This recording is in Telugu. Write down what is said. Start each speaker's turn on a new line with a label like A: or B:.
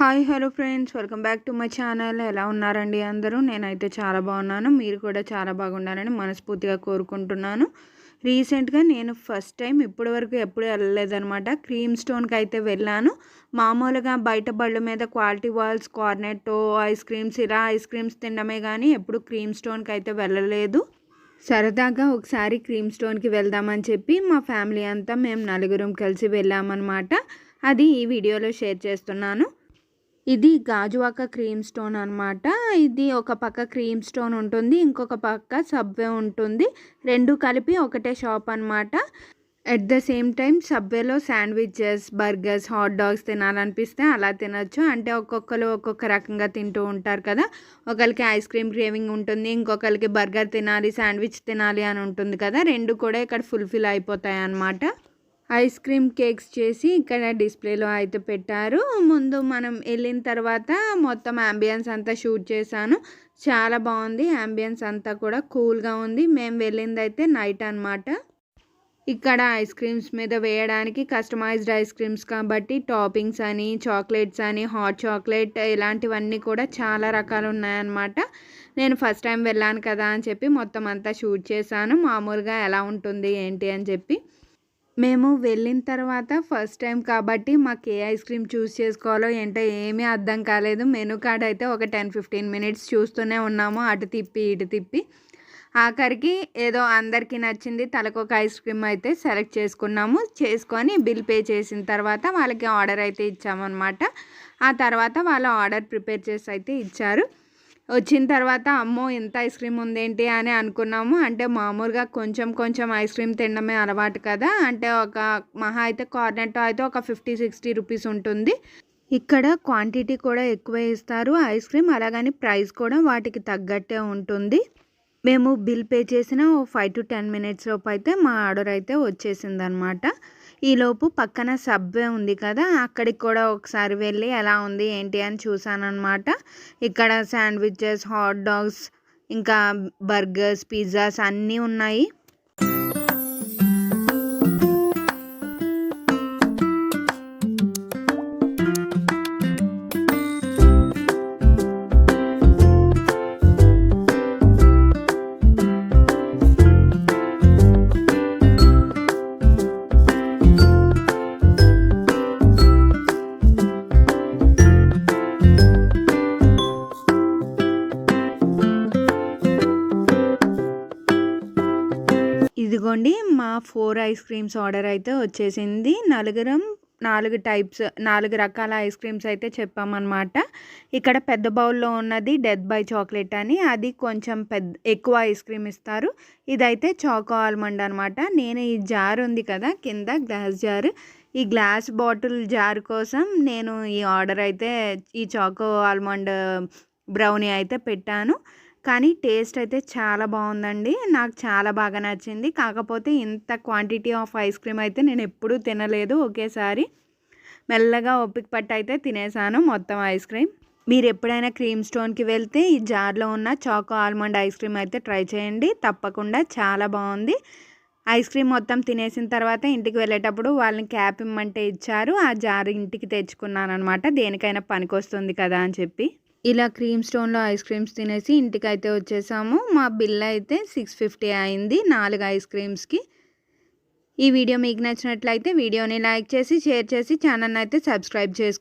A: Hi hello friends. Welcome back to my channel. ఎలా ఉన్నారండి అందరూ? నేనైతే చాలా బాగున్నాను. మీరు కూడా చాలా బాగుండాలని మనస్ఫూర్తిగా కోరుకుంటున్నాను. రీసెంట్గా నేను ఫస్ట్ టైం ఇప్పటి వరకు ఎప్పుడు వెళ్ళలేదనమాట క్రీమ్ స్టోన్కి అయితే వెళ్ళాను. మామూలుగా బయట బళ్ళు మీద Kwality Wall's Cornetto ice creams ఇలా ఐస్ క్రీమ్స్ తినడమే కానీ ఎప్పుడు క్రీమ్ స్టోన్కి అయితే వెళ్ళలేదు. సరదాగా ఒకసారి క్రీమ్ స్టోన్కి వెళ్దామని చెప్పి మా ఫ్యామిలీ అంతా మేము నలుగురం కలిసి వెళ్ళామన్నమాట. అది ఈ వీడియోలో షేర్ చేస్తున్నాను. ఇది గాజువాక క్రీమ్ స్టోన్ అనమాట ఇది ఒక పక్క క్రీమ్ స్టోన్ ఉంటుంది ఇంకొక పక్క సబ్వే ఉంటుంది. రెండు కలిపి ఒకటే షాప్ అనమాట ఎట్ ద సేమ్ టైం సబ్వేలో శాండ్విచెస్ బర్గర్స్ హాట్ డాగ్స్ తినాలనిపిస్తే అలా తినొచ్చు. అంటే ఒక్కొక్కరు ఒక్కొక్క రకంగా తింటూ ఉంటారు కదా. ఒకరికి ఐస్ క్రీమ్ క్రేవింగ్ ఉంటుంది ఇంకొకరికి బర్గర్ తినాలి శాండ్విచ్ తినాలి అని ఉంటుంది కదా. రెండు కూడా ఇక్కడ ఫుల్ఫిల్ అయిపోతాయి అన్నమాట. ఐస్ క్రీమ్ కేక్స్ చేసి ఇక్కడ డిస్ప్లేలో అయితే పెట్టారు. ముందు మనం వెళ్ళిన తర్వాత మొత్తం అంబియన్స్ అంతా షూట్ చేశాను. చాలా బాగుంది. అంబియన్స్ అంతా కూడా కూల్గా ఉంది. మేము వెళ్ళింది అయితే నైట్ అనమాట ఇక్కడ ఐస్ క్రీమ్స్ మీద వేయడానికి కస్టమైజ్డ్ ఐస్ క్రీమ్స్ కాబట్టి టాపింగ్స్ అని చాక్లెట్స్ అని హాట్ చాక్లెట్ ఇలాంటివన్నీ కూడా చాలా రకాలు ఉన్నాయన్నమాట. నేను ఫస్ట్ టైం వెళ్ళాను కదా అని చెప్పి మొత్తం అంతా షూట్ చేశాను. మామూలుగా ఎలా ఉంటుంది ఏంటి అని చెప్పి. మేము వెళ్ళిన తర్వాత ఫస్ట్ టైం కాబట్టి మాకు ఏ ఐస్ క్రీమ్ చూస్ చేసుకోవాలో ఏంటో ఏమీ అర్థం కాలేదు. మెనూ కార్డ్ అయితే ఒక టెన్ ఫిఫ్టీన్ మినిట్స్ చూస్తూనే ఉన్నాము. అటు తిప్పి ఇటు తిప్పి. ఆఖరికి ఏదో అందరికీ నచ్చింది తలకొక ఐస్ క్రీమ్ అయితే సెలెక్ట్ చేసుకున్నాము. చేసుకొని బిల్ పే చేసిన తర్వాత వాళ్ళకి ఆర్డర్ అయితే ఇచ్చామన్నమాట. ఆ తర్వాత వాళ్ళు ఆర్డర్ ప్రిపేర్ చేసి అయితే ఇచ్చారు. వచ్చిన తర్వాత అమ్మో ఎంత ఐస్ క్రీమ్ ఉందేంటి? అని అనుకున్నాము. అంటే మామూలుగా కొంచెం కొంచెం ఐస్ క్రీమ్ తినడమే అలవాటు కదా. అంటే ఒక మహా అయితే కార్నెటో అయితే ఒక ఫిఫ్టీ సిక్స్టీ రూపీస్ ఉంటుంది. ఇక్కడ క్వాంటిటీ కూడా ఎక్కువ ఇస్తారు. ఐస్ క్రీమ్ అలాగని ప్రైస్ కూడా వాటికి తగ్గట్టే ఉంటుంది. మేము బిల్ పే చేసిన ఓ ఫైవ్ టు టెన్ మినిట్స్ లోపు అయితే మా ఆర్డర్ అయితే వచ్చేసింది అనమాట ఈలోపు పక్కన సబ్వే ఉంది కదా అక్కడికి కూడా ఒకసారి వెళ్ళి ఎలా ఉంది ఏంటి అని చూసాను ఇక్కడ శాండ్విచెస్ హాట్ డాగ్స్ ఇంకా బర్గర్స్ పిజ్జాస్ అన్నీ ఉన్నాయి. ఇదిగోండి మా ఫోర్ ఐస్ క్రీమ్స్ ఆర్డర్ అయితే వచ్చేసింది. నలుగురం నాలుగు టైప్స్ నాలుగు రకాల ఐస్ క్రీమ్స్ అయితే చెప్పామన్నమాట. ఇక్కడ పెద్ద బౌల్లో ఉన్నది డెత్ బై చాక్లెట్ అని. అది కొంచెం పెద్ద ఎక్కువ ఐస్ క్రీమ్ ఇస్తారు. ఇదైతే చాకో ఆల్మండ్ అనమాట నేను ఈ జార్ ఉంది కదా కింద గ్లాస్ జార్. ఈ గ్లాస్ బాటిల్ జార్ కోసం నేను ఈ ఆర్డర్ అయితే ఈ చాకో ఆల్మండ్ బ్రౌనీ అయితే పెట్టాను. కానీ టేస్ట్ అయితే చాలా బాగుందండి. నాకు చాలా బాగా నచ్చింది. కాకపోతే ఇంత క్వాంటిటీ ఆఫ్ ఐస్ క్రీమ్ అయితే నేను ఎప్పుడూ తినలేదు. ఒకేసారి మెల్లగా ఒప్పిక పట్టు అయితే తినేసాను మొత్తం ఐస్ క్రీమ్. మీరు ఎప్పుడైనా క్రీమ్ స్టోన్కి వెళ్తే ఈ జార్లో ఉన్న చాకో ఆల్మండ్ ఐస్ క్రీమ్ అయితే ట్రై చేయండి. తప్పకుండా చాలా బాగుంది. ఐస్ క్రీమ్ మొత్తం తినేసిన తర్వాత ఇంటికి వెళ్ళేటప్పుడు వాళ్ళని క్యాప్ ఇమ్మంటే ఇచ్చారు. ఆ జార్ ఇంటికి తెచ్చుకున్నాను అనమాట దేనికైనా పనికొస్తుంది కదా అని చెప్పి. ఇలా క్రీమ్ స్టోన్లో ఐస్ క్రీమ్స్ తినేసి ఇంటికైతే వచ్చేసాము. మా బిల్ అయితే సిక్స్ ఫిఫ్టీ అయింది నాలుగు ఐస్ క్రీమ్స్కి. ఈ వీడియో మీకు నచ్చినట్లయితే వీడియోని లైక్ చేసి షేర్ చేసి ఛానల్ అయితే సబ్స్క్రైబ్ చేసుకో